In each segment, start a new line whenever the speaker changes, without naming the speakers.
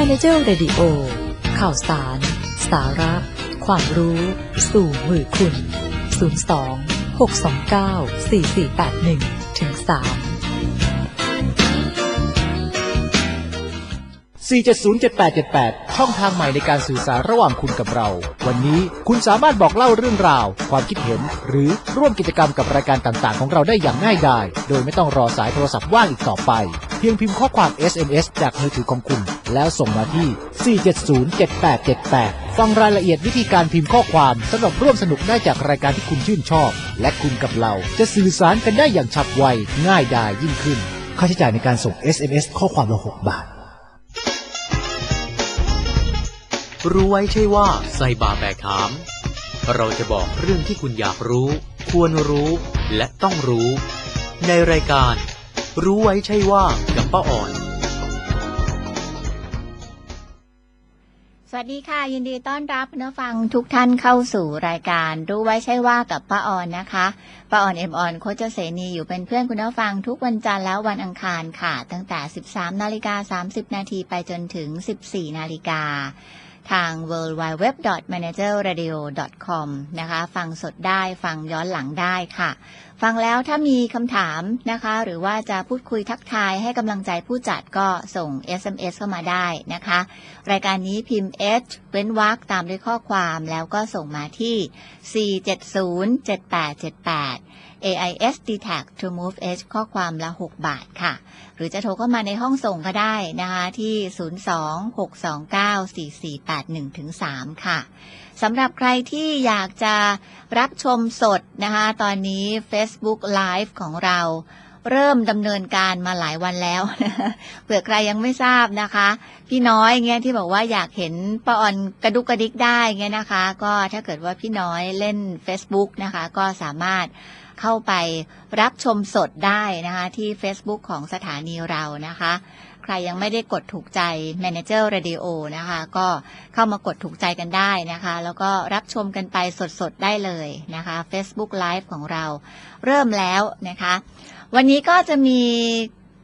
Manager Radio ข่าวสาร สาระ ความรู้ สู่มือคุณ 02 629 4481ถึง3
4707878 ช่องทางใหม่ในการสื่อสารระหว่างคุณกับเรา วันนี้คุณสามารถบอกเล่าเรื่องราว ความคิดเห็น หรือร่วมกิจกรรมกับรายการต่างๆ ของเราได้อย่างง่ายดาย โดยไม่ต้องรอสายโทรศัพท์ว่างอีกต่อไป เพียงพิมพ์ข้อความ SMS จากมือถือของคุณ แล้วส่งมาที่ 4707878 ฟังรายละเอียดวิธีการพิมพ์ข้อความสำหรับร่วมสนุกได้จากรายการที่คุณชื่นชอบ และคุณกับเราจะสื่อสารกันได้อย่างฉับไว ง่ายดายยิ่งขึ้น ค่าใช้จ่ายในการส่ง SMS ข้อความละ 6 บาท
รู้ไว้ใช่ว่าใส่บาแบกหาม เราจะบอกเรื่องที่คุณอยากรู้ ควรรู้และต้องรู้ ในรายการ รู้ไว้ใช่ว่ากับป้าอ่อน
วัสดีค่ะ ยินดีต้อนรับเนื้อฟังทุกท่านเข้าสู่รายการรู้ไว้ใช่ว่ากับป้าออนนะคะป้าออนเอ็มออนโคจเสนีอยู่เป็นเพื่อนคุณเนื้อฟังทุกวันจันทร์และวันอังคารค่ะ ตั้งแต่ 13นาฬิกา30นาทีไปจนถึง 14นาฬิกา ทาง w w w m a n a g e r r a d i o com นะคะ ฟังสดได้ฟังย้อนหลังได้ค่ะ ฟังแล้วถ้ามีคำถามนะคะ หรือว่าจะพูดคุยทักทายให้กำลังใจผู้จัดก็ส่ง SMS เข้ามาได้นะคะ รายการนี้พิมพ์ H เว้นวรรคตามด้วยข้อความแล้วก็ส่งมาที่ 4707878 AIS d t a g to move H ข้อความละ 6 บาทค่ะ หรือจะโทรเข้ามาในห้องส่งก็ได้นะคะที่ 026294481ถึง3ค่ะสำหรับใครที่อยากจะรับชมสดนะคะตอนนี้ Facebook Live ของเราเริ่มดำเนินการมาหลายวันแล้วเผื่อใครยังไม่ทราบนะคะ พี่น้อยเงี้ยที่บอกว่าอยากเห็นป้าออนกระดุกกระดิกได้เงี้ยนะคะ ก็ถ้าเกิดว่าพี่น้อยเล่น Facebook นะคะ ก็สามารถ เข้าไปรับชมสดได้นะคะ ที่ Facebook ของสถานีเรานะคะ ใครยังไม่ได้กดถูกใจ Manager Radio นะคะ ก็เข้ามากดถูกใจกันได้นะคะ แล้วก็รับชมกันไปสดๆ ได้เลยนะคะ Facebook Live ของเราเริ่มแล้วนะคะ วันนี้ก็จะมี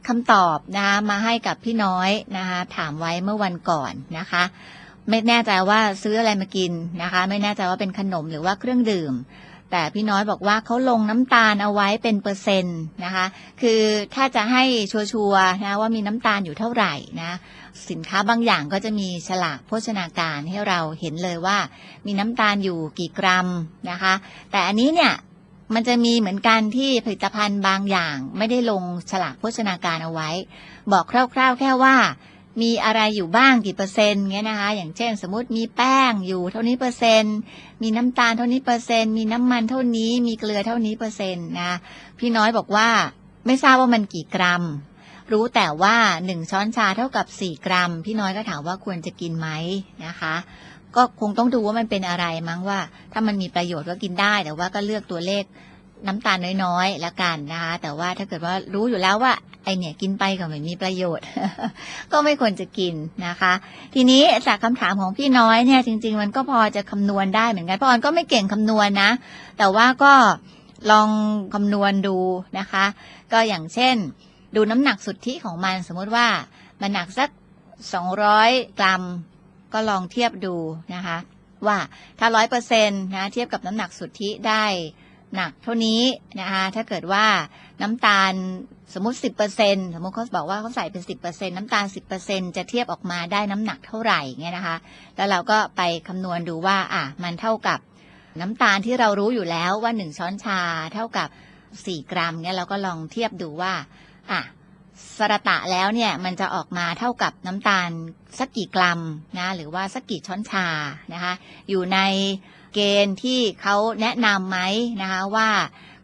คำตอบนะคะมาให้กับพี่น้อยนะคะถามไว้เมื่อวันก่อนนะคะ ไม่แน่ใจว่าซื้ออะไรมากินนะคะ ไม่แน่ใจว่าเป็นขนมหรือว่าเครื่องดื่ม แต่พี่น้อยบอกว่าเขาลงน้ำตาลเอาไว้เป็นเปอร์เซ็นต์นะคะ คือถ้าจะให้ชัวร์ๆนะว่ามีน้ำตาลอยู่เท่าไหร่นะสินค้าบางอย่างก็จะมีฉลากโภชนาการให้เราเห็นเลยว่า มีน้ำตาลอยู่กี่กรัมนะคะ แต่อันนี้เนี่ยมันจะมีเหมือนกันที่ผลิตภัณฑ์บางอย่าง ไม่ได้ลงฉลากโภชนาการเอาไว้ บอกคร่าว ๆ แค่ว่า มีอะไรอยู่บ้างกี่เปอร์เซ็นต์เงี้ยนะคะ อย่างเช่น สมมติมีแป้งอยู่เท่านี้เปอร์เซ็นต์ มีน้ำตาลเท่านี้เปอร์เซ็นต์ มีน้ำมันเท่านี้ มีเกลือเท่านี้เปอร์เซ็นต์นะ พี่น้อยบอกว่าไม่ทราบว่ามันกี่กรัม รู้แต่ว่าหนึ่งช้อนชาเท่ากับสี่กรัม พี่น้อยก็ถามว่าควรจะกินไหมนะคะ ก็คงต้องดูว่ามันเป็นอะไรมั้งว่า ถ้ามันมีประโยชน์ก็กินได้แต่ว่าก็เลือกตัวเลข น้ำตาลน้อยๆและกันนะคะ แต่ว่าถ้าเกิดว่ารู้อยู่แล้วว่าไอเนี่ยกินไปก็ไม่มีประโยชน์ ก็ไม่ควรจะกินนะคะ ทีนี้จากคำถามของพี่น้อยเนี่ย จริง ๆ มันก็พอจะคำนวณได้เหมือนกันเพราะอนก็ไม่เก่งคำนวณนะ แต่ว่าก็ลองคำนวณดูนะคะ ก็อย่างเช่น ดูน้ำหนักสุทธิของมัน สมมติว่ามันหนักสัก 200 กรัม ก็ลองเทียบดูนะคะ ว่าถ้าร้อยเปอร์เซ็นต์นะเทียบกับน้ำหนักสุทธิได้ หนักเท่านี้นะคะถ้าเกิดว่าน้ำตาลสมมติ 10%สมมติเขาบอกว่าเขาใส่เป็น 10%น้ำตาล 10%จะเทียบออกมาได้น้ำหนักเท่าไหร่เงี้ยนะคะ แล้วเราก็ไปคำนวณดูว่าอะมันเท่ากับน้ำตาลที่เรารู้อยู่แล้วว่า 1 ช้อนชาเท่ากับ 4 กรัมเนี่ยเราก็ลองเทียบดูว่าอะสระตะแล้วเนี่ยมันจะออกมาเท่ากับน้ำตาลสักกี่กรัมนะหรือว่าสักกี่ช้อนชานะคะอยู่ใน เกณฑ์ที่เขาแนะนำไหมนะคะว่า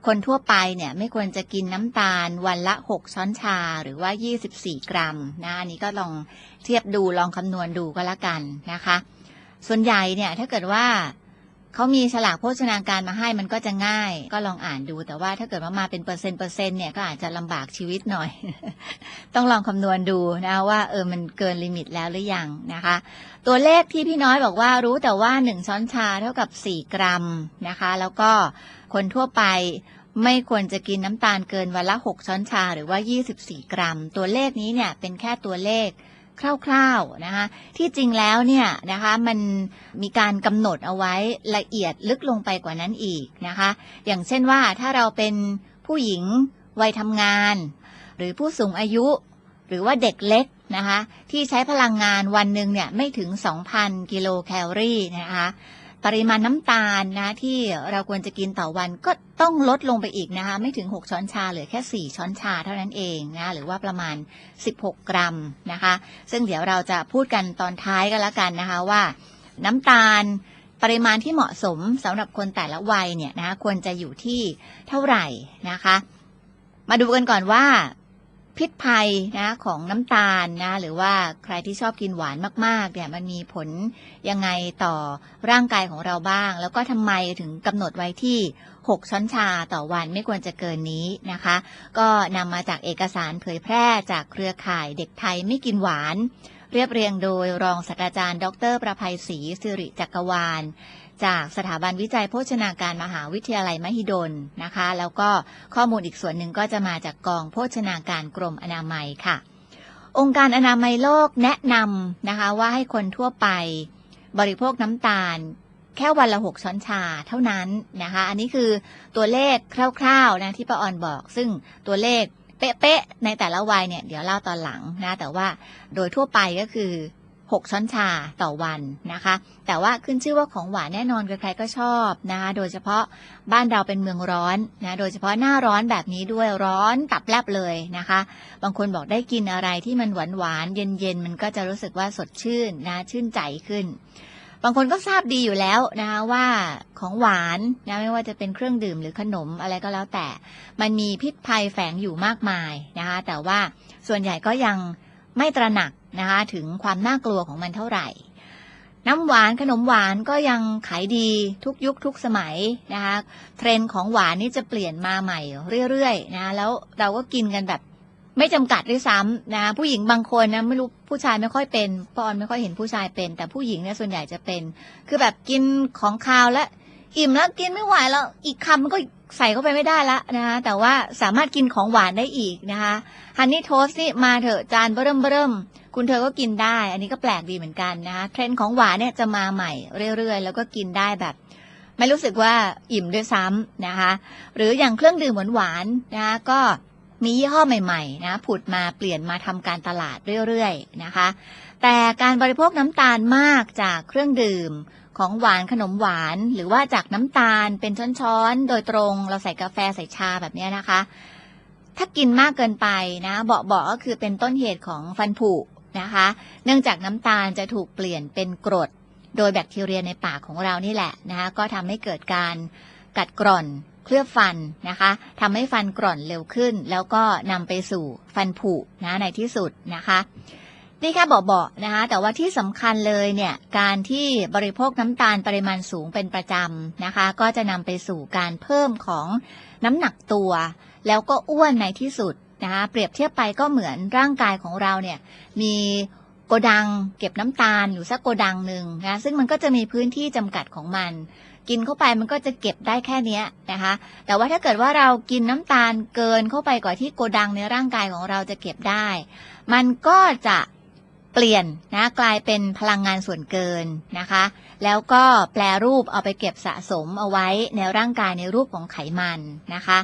คนทั่วไปเนี่ยไม่ควรจะกินน้ำตาลวันละ 6 ช้อนชาหรือว่า 24 กรัมนะอันนี้ก็ลองเทียบดูลองคำนวณดูก็แล้วกันนะคะ ส่วนใหญ่เนี่ยถ้าเกิดว่า เขามีฉลากโภชนาการมาให้มันก็จะง่าย ก็ลองอ่านดู แต่ว่าถ้าเกิดว่ามาเป็นเปอร์เซ็นต์เปอร์เซ็นต์เนี่ยก็อาจจะลำบากชีวิตหน่อย ต้องลองคำนวณดูนะว่าเออมันเกินลิมิตแล้วหรือยังนะคะ ตัวเลขที่พี่น้อยบอกว่ารู้แต่ว่า 1 ช้อนชาเท่ากับ 4 กรัมนะคะ แล้วก็คนทั่วไปไม่ควรจะกินน้ำตาลเกินวันละ 6 ช้อนชาหรือว่า 24 กรัม ตัวเลขนี้เนี่ยเป็นแค่ตัวเลข คร่าวๆนะคะที่จริงแล้วเนี่ยนะคะมันมีการกำหนดเอาไว้ละเอียดลึกลงไปกว่านั้นอีกนะคะ อย่างเช่นว่าถ้าเราเป็นผู้หญิงวัยทำงาน หรือผู้สูงอายุ หรือว่าเด็กเล็กนะคะที่ใช้พลังงานวันหนึ่งเนี่ยไม่ถึง 2,000 กิโลแคลอรี่นะคะ ปริมาณน้ำตาลนะที่เราควรจะกินต่อวันก็ต้องลดลงไปอีกนะคะ ไม่ถึง 6 ช้อนชาเหลือแค่ 4 ช้อนชาเท่านั้นเองนะ หรือว่าประมาณ 16 กรัมนะคะ ซึ่งเดี๋ยวเราจะพูดกันตอนท้ายกันแล้วกันนะคะว่าน้ำตาลปริมาณที่เหมาะสมสำหรับคนแต่ละวัยเนี่ยนะคะควรจะอยู่ที่เท่าไหร่นะคะ มาดูกันก่อนว่า พิษภัยนะของน้ำตาลนะหรือว่าใครที่ชอบกินหวานมากๆเนี่ยมันมีผลยังไงต่อร่างกายของเราบ้าง แล้วก็ทำไมถึงกำหนดไว้ที่ 6 ช้อนชาต่อวันไม่ควรจะเกินนี้นะคะ ก็นำมาจากเอกสารเผยแพร่จากเครือข่ายเด็กไทยไม่กินหวาน เรียบเรียงโดยรองศาสตราจารย์ ดร ประภัยศรีสิริจักรวาล จากสถาบันวิจัยโภชนาการมหาวิทยาลัยมหิดลนะคะ แล้วก็ข้อมูลอีกส่วนหนึ่งก็จะมาจากกองโภชนาการกรมอนามัยค่ะ องค์การอนามัยโลกแนะนำนะคะว่าให้คนทั่วไปบริโภคน้ำตาลแค่วันละหกช้อนชาเท่านั้นนะคะ อันนี้คือตัวเลขคร่าวๆนะที่ป้าออนบอก ซึ่งตัวเลข เป๊ะๆในแต่ละวัยเนี่ยเดี๋ยวเล่าตอนหลังนะ แต่ว่าโดยทั่วไปก็คือ 6 ช้อนชาต่อวันนะคะ แต่ว่าขึ้นชื่อว่าของหวานแน่นอนใครๆก็ชอบนะคะโดยเฉพาะบ้านเราเป็นเมืองร้อนนะโดยเฉพาะหน้าร้อนแบบนี้ด้วยร้อนตับแลบเลยนะคะ บางคนบอกได้กินอะไรที่มันหวานหวานๆเย็นๆมันก็จะรู้สึกว่าสดชื่นนะชื่นใจขึ้น บางคนก็ทราบดีอยู่แล้วนะคะว่าของหวานนะไม่ว่าจะเป็นเครื่องดื่มหรือขนมอะไรก็แล้วแต่ มันมีพิษภัยแฝงอยู่มากมายนะคะแต่ว่าส่วนใหญ่ก็ยังไม่ตระหนักนะคะถึงความน่ากลัวของมันเท่าไหร่ น้ำหวานขนมหวานก็ยังขายดีทุกยุคทุกสมัยนะคะเทรนด์ของหวานนี่จะเปลี่ยนมาใหม่เรื่อยๆนะแล้วเราก็กินกันแบบ ไม่จำกัดด้วยซ้ำนะผู้หญิงบางคนนะไม่รู้ผู้ชายไม่ค่อยเป็นปอนไม่ค่อยเห็นผู้ชายเป็น แต่ผู้หญิงเนี่ยส่วนใหญ่จะเป็น คือแบบกินของคาวแล้วอิ่มแล้วกินไม่ไหวแล้วอีกคำมันก็ใส่เข้าไปไม่ได้ละนะคะแต่ว่าสามารถกินของหวานได้อีกนะคะฮันนี่โทสนี่มาเถอะจานเบิ่มเบิ่มคุณเธอก็กินได้ อันนี้ก็แปลกดีเหมือนกันนะคะเทรนด์ของหวานเนี่ยจะมาใหม่เรื่อยๆ แล้วก็กินได้แบบ ไม่รู้สึกว่าอิ่มด้วยซ้ำนะคะ หรืออย่างเครื่องดื่มหวานๆนะคะก็ มียี่ห้อใหม่ๆนะผุดมาเปลี่ยนมาทำการตลาดเรื่อยๆนะคะ แต่การบริโภคน้ำตาลมากจากเครื่องดื่มของหวานขนมหวาน หรือว่าจากน้ำตาลเป็นช้อนๆ โดยตรงเราใส่กาแฟใส่ชาแบบนี้นะคะ ถ้ากินมากเกินไปนะเบาๆก็คือเป็นต้นเหตุของฟันผุนะคะ เนื่องจากน้ำตาลจะถูกเปลี่ยนเป็นกรด โดยแบคทีเรียในปากของเรานี่แหละนะคะก็ทำให้เกิดการกัดกร่อน เคลือบฟันนะคะทำให้ฟันกร่อนเร็วขึ้น แล้วก็นำไปสู่ฟันผุนะในที่สุดนะคะนี่แค่เบาๆนะคะ แต่ว่าที่สำคัญเลยเนี่ย การที่บริโภคน้ำตาลปริมาณสูงเป็นประจำนะคะ ก็จะนำไปสู่การเพิ่มของน้ำหนักตัว แล้วก็อ้วนในที่สุดนะคะ เปรียบเทียบไปก็เหมือนร่างกายของเราเนี่ย มีโกดังเก็บน้ำตาลอยู่สักโกดังหนึ่งนะ ซึ่งมันก็จะมีพื้นที่จำกัดของมัน กินเข้าไปมันก็จะเก็บได้แค่เนี้ยนะคะ แต่ว่าถ้าเกิดว่าเรากินน้ำตาลเกินเข้าไปกว่าที่โกดังในร่างกายของเราจะเก็บได้ มันก็จะเปลี่ยนนะกลายเป็นพลังงานส่วนเกินนะคะ แล้วก็แปลรูปเอาไปเก็บสะสมเอาไว้ในร่างกายในรูปของไขมันนะคะ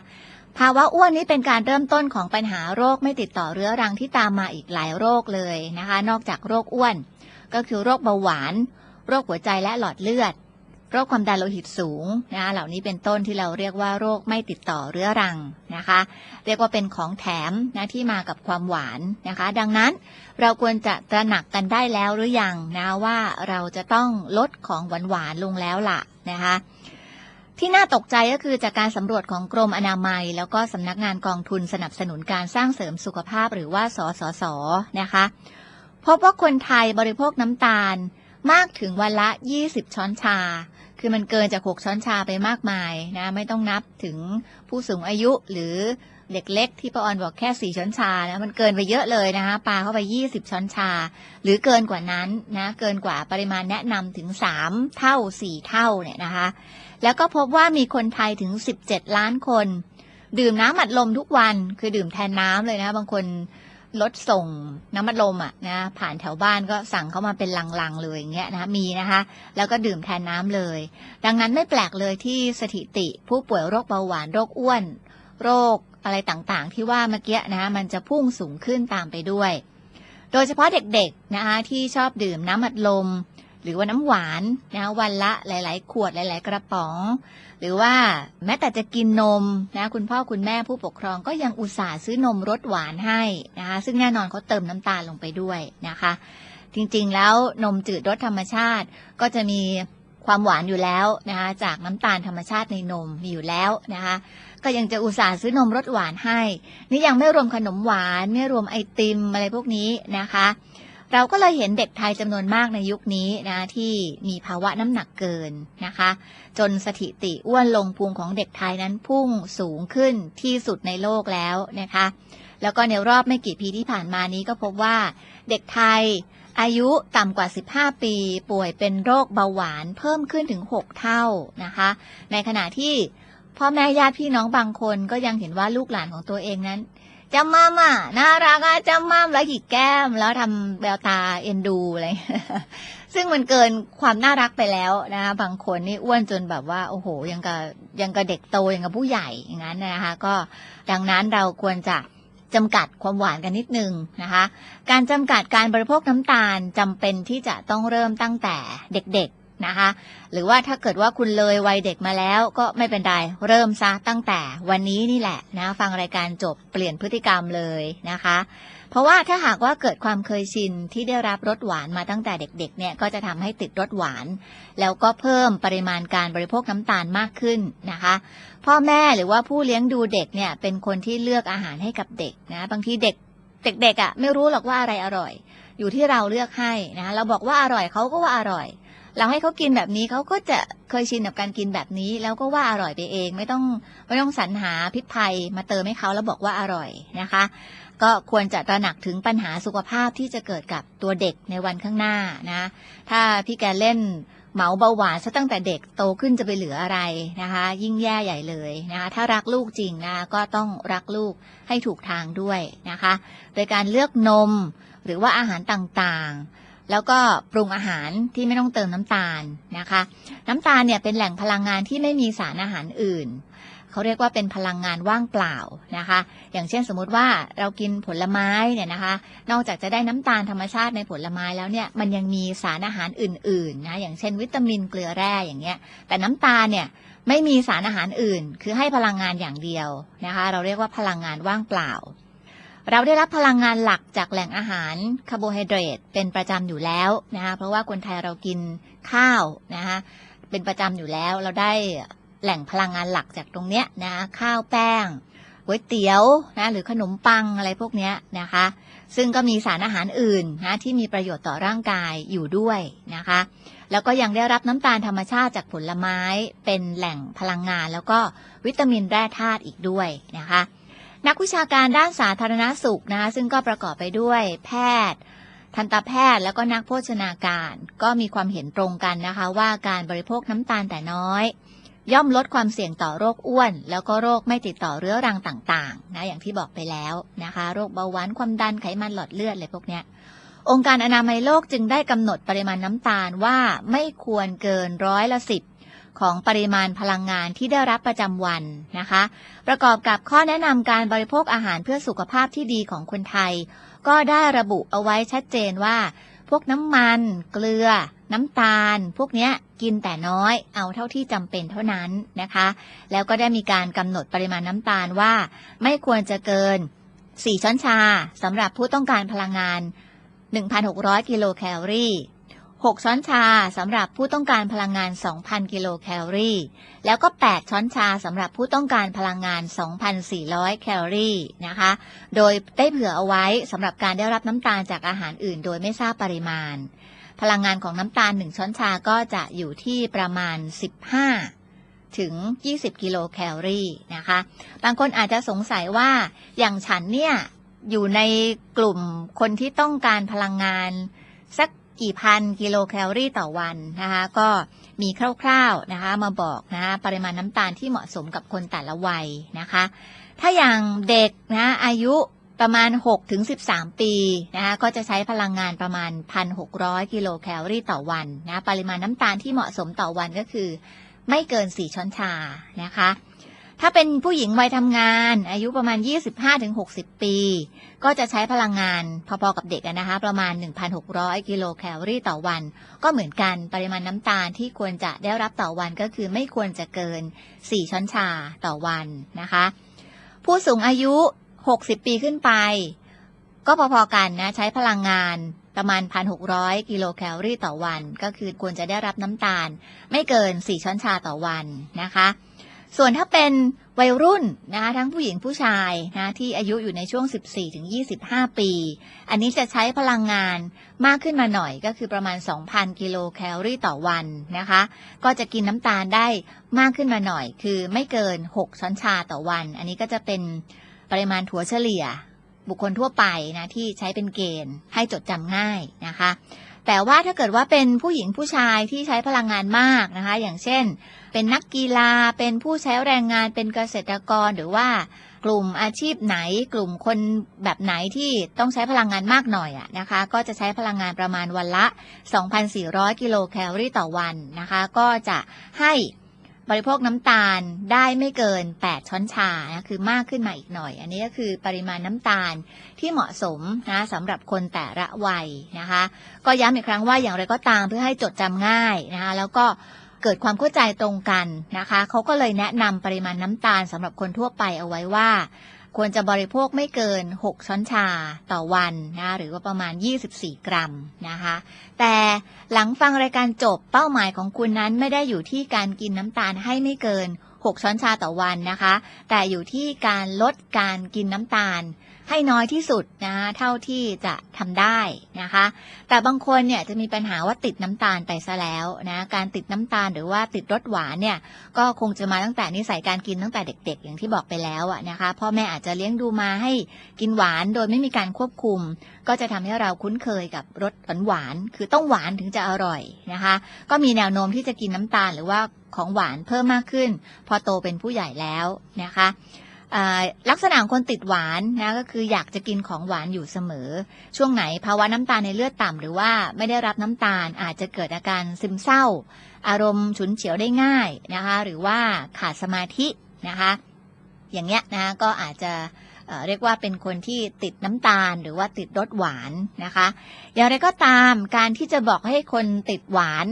ภาวะอ้วนนี้เป็นการเริ่มต้นของปัญหาโรคไม่ติดต่อเรื้อรังที่ตามมาอีกหลายโรคเลยนะคะ นอกจากโรคอ้วน ก็คือโรคเบาหวาน โรคหัวใจและหลอดเลือด โรคความดันโลหิตสูงนะเหล่านี้เป็นต้นที่เราเรียกว่าโรคไม่ติดต่อเรื้อรังนะคะ เรียกว่าเป็นของแถมนะที่มากับความหวานนะคะ ดังนั้นเราควรจะตระหนักกันได้แล้วหรือยังนะว่าเราจะต้องลดของหวานๆลงแล้วล่ะนะคะที่น่าตกใจก็คือจากการสำรวจของกรมอนามัย แล้วก็สำนักงานกองทุนสนับสนุนการสร้างเสริมสุขภาพหรือว่าสสสนะคะพบว่าคนไทยบริโภคน้ำตาลมากถึงวันละ 20 ช้อนชา คือมันเกินจาก 6 ช้อนชาไปมากมายนะ ไม่ต้องนับถึงผู้สูงอายุหรือเด็กเล็กที่ป้าออนบอกแค่ 4 ช้อนชานะมันเกินไปเยอะเลยนะคะปาเข้าไป 20 ช้อนชา หรือเกินกว่านั้นนะเกินกว่าปริมาณแนะนำถึง 3 เท่า 4 เท่าเนี่ยนะคะ แล้วก็พบว่ามีคนไทยถึง 17 ล้านคน ดื่มน้ำอัดลมทุกวันคือดื่มแทนน้ำเลยนะ บางคน รถส่งน้ำมันลมอะนะผ่านแถวบ้านก็สั่งเข้ามาเป็นลังๆเลยอย่างเงี้ยนะมีนะคะ แล้วก็ดื่มแทนน้ำเลย ดังนั้นไม่แปลกเลยที่สถิติผู้ป่วยโรคเบาหวานโรคอ้วน โรคอะไรต่างๆ ที่ว่าเมื่อกี้นะคะมันจะพุ่งสูงขึ้นตามไปด้วย โดยเฉพาะเด็กๆนะคะที่ชอบดื่มน้ำอัดลม หรือว่าน้ำหวานนะวันละหลาย ๆ ขวดหลาย ๆ กระป๋อง หรือว่าแม้แต่จะกินนมนะคุณพ่อคุณแม่ผู้ปกครองก็ยังอุตส่าห์ซื้อนมรสหวานให้นะคะซึ่งแน่นอนเขาเติมน้ำตาลลงไปด้วยนะคะ จริงๆแล้วนมจืดรสธรรมชาติก็จะมีความหวานอยู่แล้วนะคะจากน้ำตาลธรรมชาติในนมมีอยู่แล้วนะคะก็ยังจะอุตส่าห์ซื้อนมรสหวานให้ นี่ยังไม่รวมขนมหวาน ไม่รวมไอติมอะไรพวกนี้นะคะ เราก็เลยเห็นเด็กไทยจำนวนมากในยุคนี้นะที่มีภาวะน้ำหนักเกินนะคะ จนสถิติอ้วนลงพุงของเด็กไทยนั้นพุ่งสูงขึ้นที่สุดในโลกแล้วนะคะ แล้วก็ในรอบไม่กี่ปีที่ผ่านมานี้ก็พบว่าเด็กไทยอายุต่ำกว่า 15 ปี ป่วยเป็นโรคเบาหวานเพิ่มขึ้นถึง 6 เท่านะคะ ในขณะที่พ่อแม่ญาติพี่น้องบางคนก็ยังเห็นว่าลูกหลานของตัวเองนั้น จำมั่มอะน่ารักอะจำมั่มแล้วหยิกแก้ม แล้วทำแววตาเอ็นดูอะไรซึ่งมันเกินความน่ารักไปแล้วนะคะบางคนนี่อ้วนจนแบบว่า โอ้โห ยังกับยังกับเด็กโตยังกับผู้ใหญ่อย่างนั้นนะคะ ก็ดังนั้นเราควรจะจำกัดความหวานกันนิดนึงนะคะ การจำกัดการบริโภคน้ำตาลจำเป็นที่จะต้องเริ่มตั้งแต่เด็กๆ นะคะ หรือว่าถ้าเกิดว่าคุณเลยวัยเด็กมาแล้วก็ไม่เป็นไร เริ่มซะตั้งแต่วันนี้นี่แหละนะฟังรายการจบเปลี่ยนพฤติกรรมเลยนะคะ เพราะว่าถ้าหากว่าเกิดความเคยชินที่ได้รับรสหวานมาตั้งแต่เด็กๆเนี่ยก็จะทำให้ติดรสหวาน แล้วก็เพิ่มปริมาณการบริโภคน้ำตาลมากขึ้นนะคะ พ่อแม่หรือว่าผู้เลี้ยงดูเด็กเนี่ยเป็นคนที่เลือกอาหารให้กับเด็กนะบางทีเด็กเด็กๆอะ่ะไม่รู้หรอกว่าอะไรอร่อย อยู่ที่เราเลือกให้นะเราบอกว่าอร่อยเขาก็ว่าอร่อย เราให้เขากินแบบนี้เขาก็จะเคยชินกับการกินแบบนี้ แล้วก็ว่าอร่อยไปเอง ไม่ต้องไม่ต้องสรรหาพิษภัยมาเติมให้เขาแล้วบอกว่าอร่อยนะคะ ก็ควรจะตระหนักถึงปัญหาสุขภาพที่จะเกิดกับตัวเด็กในวันข้างหน้านะถ้าพี่แกเล่นเหมาเบาหวานซะตั้งแต่เด็กโตขึ้นจะไปเหลืออะไรนะคะ ยิ่งแย่ใหญ่เลยนะคะถ้ารักลูกจริงนะก็ต้องรักลูกให้ถูกทางด้วยนะคะ โดยการเลือกนมหรือว่าอาหารต่างๆ แล้วก็ปรุงอาหารที่ไม่ต้องเติมน้ำตาลนะคะ น้ำตาลเนี่ยเป็นแหล่งพลังงานที่ไม่มีสารอาหารอื่น เขาเรียกว่าเป็นพลังงานว่างเปล่านะคะ อย่างเช่นสมมุติว่าเรากินผลไม้เนี่ยนะคะ นอกจากจะได้น้ำตาลธรรมชาติในผลไม้แล้วเนี่ยมันยังมีสารอาหารอื่นๆนะอย่างเช่น วิตามินเกลือแร่อย่างเงี้ย แต่น้ำตาลเนี่ยไม่มีสารอาหารอื่น คือให้พลังงานอย่างเดียวนะคะ เราเรียกว่าพลังงานว่างเปล่า เราได้รับพลังงานหลักจากแหล่งอาหารคาร์โบไฮเดรตเป็นประจำอยู่แล้วนะคะเพราะว่าคนไทยเรากินข้าวนะคะเป็นประจำอยู่แล้วเราได้แหล่งพลังงานหลักจากตรงเนี้ยนะข้าวแป้งก๋วยเตี๋ยวนะหรือขนมปังอะไรพวกเนี้ยนะคะ ซึ่งก็มีสารอาหารอื่นนะที่มีประโยชน์ต่อร่างกายอยู่ด้วยนะคะ แล้วก็ยังได้รับน้ำตาลธรรมชาติจากผลไม้เป็นแหล่งพลังงาน แล้วก็วิตามินแร่ธาตุอีกด้วยนะคะ นักวิชาการด้านสาธารณสุขนะคะซึ่งก็ประกอบไปด้วยแพทย์ ทันตแพทย์แล้วก็นักโภชนาการ ก็มีความเห็นตรงกันนะคะ ว่าการบริโภคน้ำตาลแต่น้อย ย่อมลดความเสี่ยงต่อโรคอ้วน แล้วก็โรคไม่ติดต่อเรื้อรังต่างๆนะอย่างที่บอกไปแล้วนะคะ โรคเบาหวานความดันไขมันหลอดเลือดอะไรพวกเนี้ยองค์การอนามัยโลกจึงได้กำหนดปริมาณน้ำตาลว่าไม่ควรเกินร้อยละสิบ ของปริมาณพลังงานที่ได้รับประจำวันนะคะ ประกอบกับข้อแนะนำการบริโภคอาหารเพื่อสุขภาพที่ดีของคนไทย ก็ได้ระบุเอาไว้ชัดเจนว่า พวกน้ำมัน เกลือ น้ำตาล พวกเนี้ยกินแต่น้อย เอาเท่าที่จำเป็นเท่านั้นนะคะ แล้วก็ได้มีการกำหนดปริมาณน้ำตาลว่า ไม่ควรจะเกิน 4 ช้อนชาสำหรับผู้ต้องการพลังงาน 1,600 กิโลแคลอรี่ 6 ช้อนชาสำหรับผู้ต้องการพลังงาน 2,000 กิโลแคลอรี่ แล้วก็ 8 ช้อนชาสำหรับผู้ต้องการพลังงาน 2,400 แคลอรี่นะคะ โดยได้เผื่อเอาไว้สำหรับการได้รับน้ำตาลจากอาหารอื่น โดยไม่ทราบปริมาณ พลังงานของน้ำตาล 1 ช้อนชาก็จะอยู่ที่ประมาณ 15 ถึง 20 กิโลแคลอรี่นะคะ บางคนอาจจะสงสัยว่าอย่างฉันเนี่ยอยู่ในกลุ่มคนที่ต้องการพลังงานสัก กี่พันกิโลแคลอรี่ต่อวันนะคะก็มีคร่าวๆนะคะมาบอกนะปริมาณน้ำตาลที่เหมาะสมกับคนแต่ละวัยนะคะ ถ้าอย่างเด็กนะอายุประมาณ6ถึง13 ปีนะคะก็จะใช้พลังงานประมาณ 1,600 กิโลแคลอรี่ต่อวันนะปริมาณน้ำตาลที่เหมาะสมต่อวันก็คือ ไม่เกิน 4 ช้อนชานะคะ ถ้าเป็นผู้หญิงวัยทำงาน อายุประมาณ 25-60 ปี ก็จะใช้พลังงานพอๆกับเด็กนะคะ ประมาณ 1,600 กิโลแคลอรี่ต่อวัน ก็เหมือนกันปริมาณน้ำตาลที่ควรจะได้รับต่อวันก็คือไม่ควรจะเกิน 4 ช้อนชาต่อวันนะคะ ผู้สูงอายุ 60 ปีขึ้นไป ก็พอๆกันนะ ใช้พลังงานประมาณ 1,600 กิโลแคลอรี่ต่อวัน ก็คือควรจะได้รับน้ำตาล ไม่เกิน 4 ช้อนชาต่อวันนะคะ ส่วนถ้าเป็นวัยรุ่นนะคะทั้งผู้หญิงผู้ชายนะที่อายุอยู่ในช่วง 14-25 ปี อันนี้จะใช้พลังงานมากขึ้นมาหน่อยก็คือประมาณ 2,000 กิโลแคลอรี่ต่อวันนะคะ ก็จะกินน้ำตาลได้มากขึ้นมาหน่อย คือไม่เกิน 6 ช้อนชาต่อวัน อันนี้ก็จะเป็นปริมาณถั่วเฉลี่ย บุคคลทั่วไปนะที่ใช้เป็นเกณฑ์ให้จดจำง่ายนะคะ แต่ว่าถ้าเกิดว่าเป็นผู้หญิงผู้ชายที่ใช้พลังงานมากนะคะ อย่างเช่น เป็นนักกีฬา เป็นผู้ใช้แรงงานเป็นเกษตรกรหรือว่ากลุ่มอาชีพไหน กลุ่มคนแบบไหนที่ต้องใช้พลังงานมากหน่อยอะนะคะ ก็จะใช้พลังงานประมาณวันละ 2,400 กิโลแคลอรี่ต่อวันนะคะ ก็จะให้บริโภคน้ำตาลได้ไม่เกิน 8 ช้อนชานะคือมากขึ้นมาอีกหน่อย อันนี้ก็คือปริมาณน้ำตาลที่เหมาะสมนะสำหรับคนแต่ละวัยนะคะ ก็ย้ำอีกครั้งว่าอย่างไรก็ตามเพื่อให้จดจำง่ายนะคะแล้วก็ เกิดความเข้าใจตรงกันนะคะเขาก็เลยแนะนำปริมาณน้ำตาลสำหรับคนทั่วไปเอาไว้ว่า ควรจะบริโภคไม่เกิน 6 ช้อนชาต่อวันนะหรือว่าประมาณ 24 กรัมนะคะ แต่หลังฟังรายการจบเป้าหมายของคุณนั้นไม่ได้อยู่ที่การกินน้ำตาลให้ไม่เกิน 6 ช้อนชาต่อวันนะคะ แต่อยู่ที่การลดการกินน้ำตาล ให้น้อยที่สุดนะเท่าที่จะทำได้นะคะ แต่บางคนเนี่ยจะมีปัญหาว่าติดน้ำตาลไปซะแล้วนะการติดน้ำตาลหรือว่าติดรสหวานเนี่ยก็คงจะมาตั้งแต่นิสัยการกินตั้งแต่เด็ก ๆ อย่างที่บอกไปแล้วอะนะคะพ่อแม่อาจจะเลี้ยงดูมาให้กินหวานโดยไม่มีการควบคุม ก็จะทำให้เราคุ้นเคยกับรสหวานๆคือต้องหวานถึงจะอร่อยนะคะ ก็มีแนวโน้มที่จะกินน้ำตาลหรือว่าของหวานเพิ่มมากขึ้น พอโตเป็นผู้ใหญ่แล้วนะคะ ลักษณะของคนติดหวานนะก็คืออยากจะกินของหวานอยู่เสมอ ช่วงไหนภาวะน้ำตาลในเลือดต่ำหรือว่าไม่ได้รับน้ำตาลอาจจะเกิดอาการซึมเศร้า อารมณ์ฉุนเฉียวได้ง่ายนะคะ หรือว่าขาดสมาธินะคะ อย่างเงี้ยนะก็อาจจะเรียกว่าเป็นคนที่ติดน้ำตาลหรือว่าติดรสหวานนะคะ อย่างไรก็ตามการที่จะบอกให้คนติดหวาน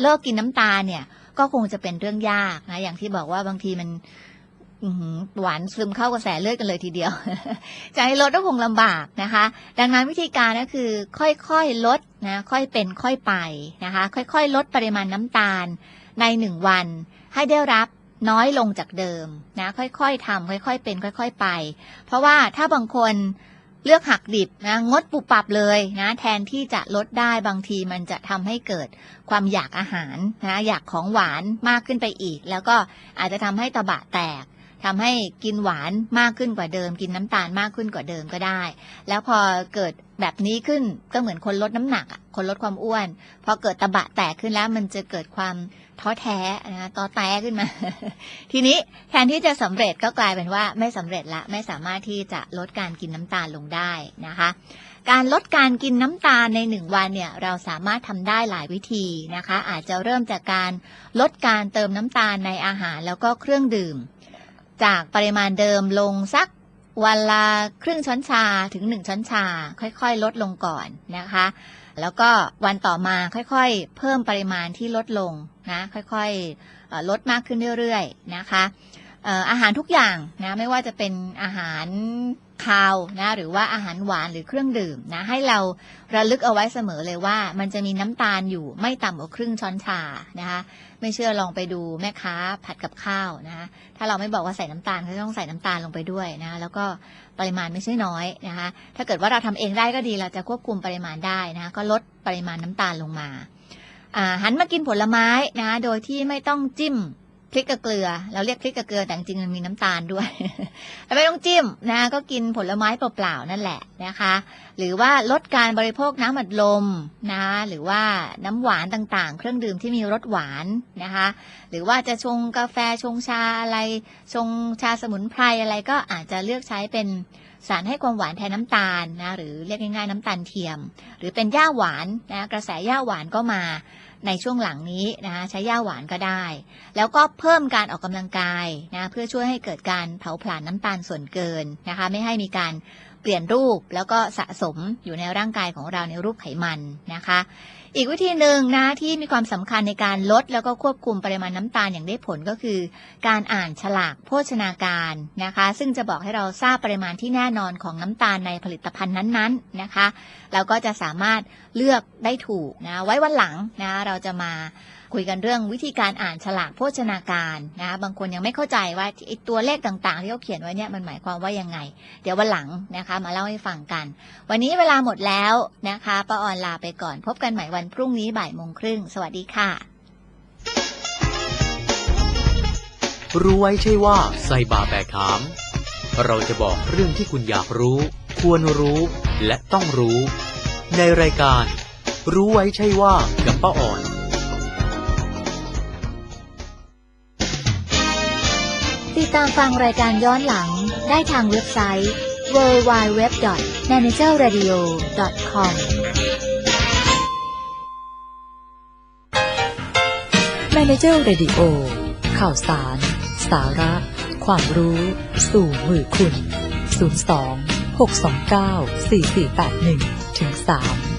เลิกกินน้ำตาลเนี่ยก็คงจะเป็นเรื่องยากนะอย่างที่บอกว่าบางทีมัน หวานซึมเข้ากระแสเลือดกันเลยทีเดียว จะให้ลดก็คงลำบากนะคะ ดังนั้นวิธีการก็คือค่อยๆลดนะ ค่อยเป็นค่อยไปนะคะ ค่อยๆ ลดปริมาณน้ำตาลในหนึ่งวัน ให้ได้รับน้อยลงจากเดิมนะ ค่อยๆทำค่อยๆเป็น ค่อย ๆไป เพราะว่าถ้าบางคนเลือกหักดิบนะงดปุบปับเลยนะแทนที่จะลดได้บางทีมันจะทำให้เกิดความอยากอาหารนะอยากของหวานมากขึ้นไปอีก แล้วก็อาจจะทำให้ตะบะแตก ทำให้กินหวานมากขึ้นกว่าเดิม กินน้ำตาลมากขึ้นกว่าเดิมก็ได้ แล้วพอเกิดแบบนี้ขึ้นก็เหมือนคนลดน้ำหนักคนลดความอ้วน พอเกิดตะบะแตกขึ้นแล้วมันจะเกิดความท้อแท้นะตอแต้ขึ้นมา ทีนี้แทนที่จะสำเร็จก็กลายเป็นว่าไม่สำเร็จละไม่สามารถที่จะลดการกินน้ำตาลลงได้นะคะ การลดการกินน้ำตาลในหนึ่งวันเนี่ยเราสามารถทำได้หลายวิธีนะคะ อาจจะเริ่มจากการลดการเติมน้ำตาลในอาหารแล้วก็เครื่องดื่ม จากปริมาณเดิมลงสักวันละครึ่งช้อนชาถึงหนึ่งช้อนชา ค่อยๆ ลดลงก่อนนะคะ แล้วก็วันต่อมาค่อยๆ เพิ่มปริมาณที่ลดลงนะค่อยๆลดมากขึ้นเรื่อยๆนะคะอาหารทุกอย่างนะไม่ว่าจะเป็นอาหารคาวนะหรือว่าอาหารหวานหรือเครื่องดื่มนะให้เราระลึกเอาไว้เสมอเลยว่า มันจะมีน้ำตาลอยู่ไม่ต่ำกว่าครึ่งช้อนชานะคะ ไม่เชื่อลองไปดูแม่ค้าผัดกับข้าวนะคะถ้าเราไม่บอกว่าใส่น้ำตาลเขาต้องใส่น้ำตาลลงไปด้วยนะแล้วก็ปริมาณไม่ใช่น้อยนะคะ ถ้าเกิดว่าเราทำเองได้ก็ดีเราจะควบคุมปริมาณได้นะคะก็ลดปริมาณน้ำตาลลงมาอ่าหันมากินผลไม้นะคะโดยที่ไม่ต้องจิ้ม พริกกับเกลือ เราเรียกพริกกับเกลือแต่จริงมันมีน้ำตาลด้วยไม่ต้องจิ้มนะก็กินผลไม้เปล่าๆนั่นแหละนะคะ หรือว่าลดการบริโภคน้ำอัดลมนะหรือว่าน้ำหวานต่างๆ เครื่องดื่มที่มีรสหวานนะคะ หรือว่าจะชงกาแฟชงชาอะไร ชงชาสมุนไพรอะไรก็อาจจะเลือกใช้เป็นสารให้ความหวานแทนน้ำตาลนะหรือเรียกง่ายๆน้ำตาลเทียม หรือเป็นหญ้าหวานนะกระแสหญ้าหวานก็มา ในช่วงหลังนี้นะคะใช้ย่าหวานก็ได้ แล้วก็เพิ่มการออกกำลังกายนะเพื่อช่วยให้เกิดการเผาผลาญน้ำตาลส่วนเกินนะคะไม่ให้มีการ เปลี่ยนรูปแล้วก็สะสมอยู่ในร่างกายของเราในรูปไขมันนะคะ อีกวิธีหนึ่งนะที่มีความสำคัญในการลดแล้วก็ควบคุมปริมาณน้ำตาลอย่างได้ผลก็คือ การอ่านฉลากโภชนาการนะคะ ซึ่งจะบอกให้เราทราบปริมาณที่แน่นอนของน้ำตาลในผลิตภัณฑ์นั้นๆนะคะ เราก็จะสามารถเลือกได้ถูกนะไว้วันหลังนะเราจะมา คุยกันเรื่องวิธีการอ่านฉลากโภชนาการนะบางคนยังไม่เข้าใจว่าไอตัวเลขต่างๆ ที่เขาเขียนไว้เนี่ยมันหมายความว่ายังไง เดี๋ยววันหลังนะคะ มาเล่าให้ฟังกัน วันนี้เวลาหมดแล้วนะคะป้าออนลาไปก่อน พบกันใหม่วันพรุ่งนี้บ่ายโมงครึ่งสวัสดีค่ะ
รู้ไว้ใช่ว่าใส่บาแบกหาม เราจะบอกเรื่องที่คุณอยากรู้ ควรรู้และต้องรู้ ในรายการ รู้ไว้ใช่ว่ากับป้าอ่อน
ติดตามฟังรายการย้อนหลังได้ทางเว็บไซต์ www.managerradio.com
Manager Radio ข่าวสาร สาระ ความรู้ สู่มือคุณ 02 629 4481ถึง3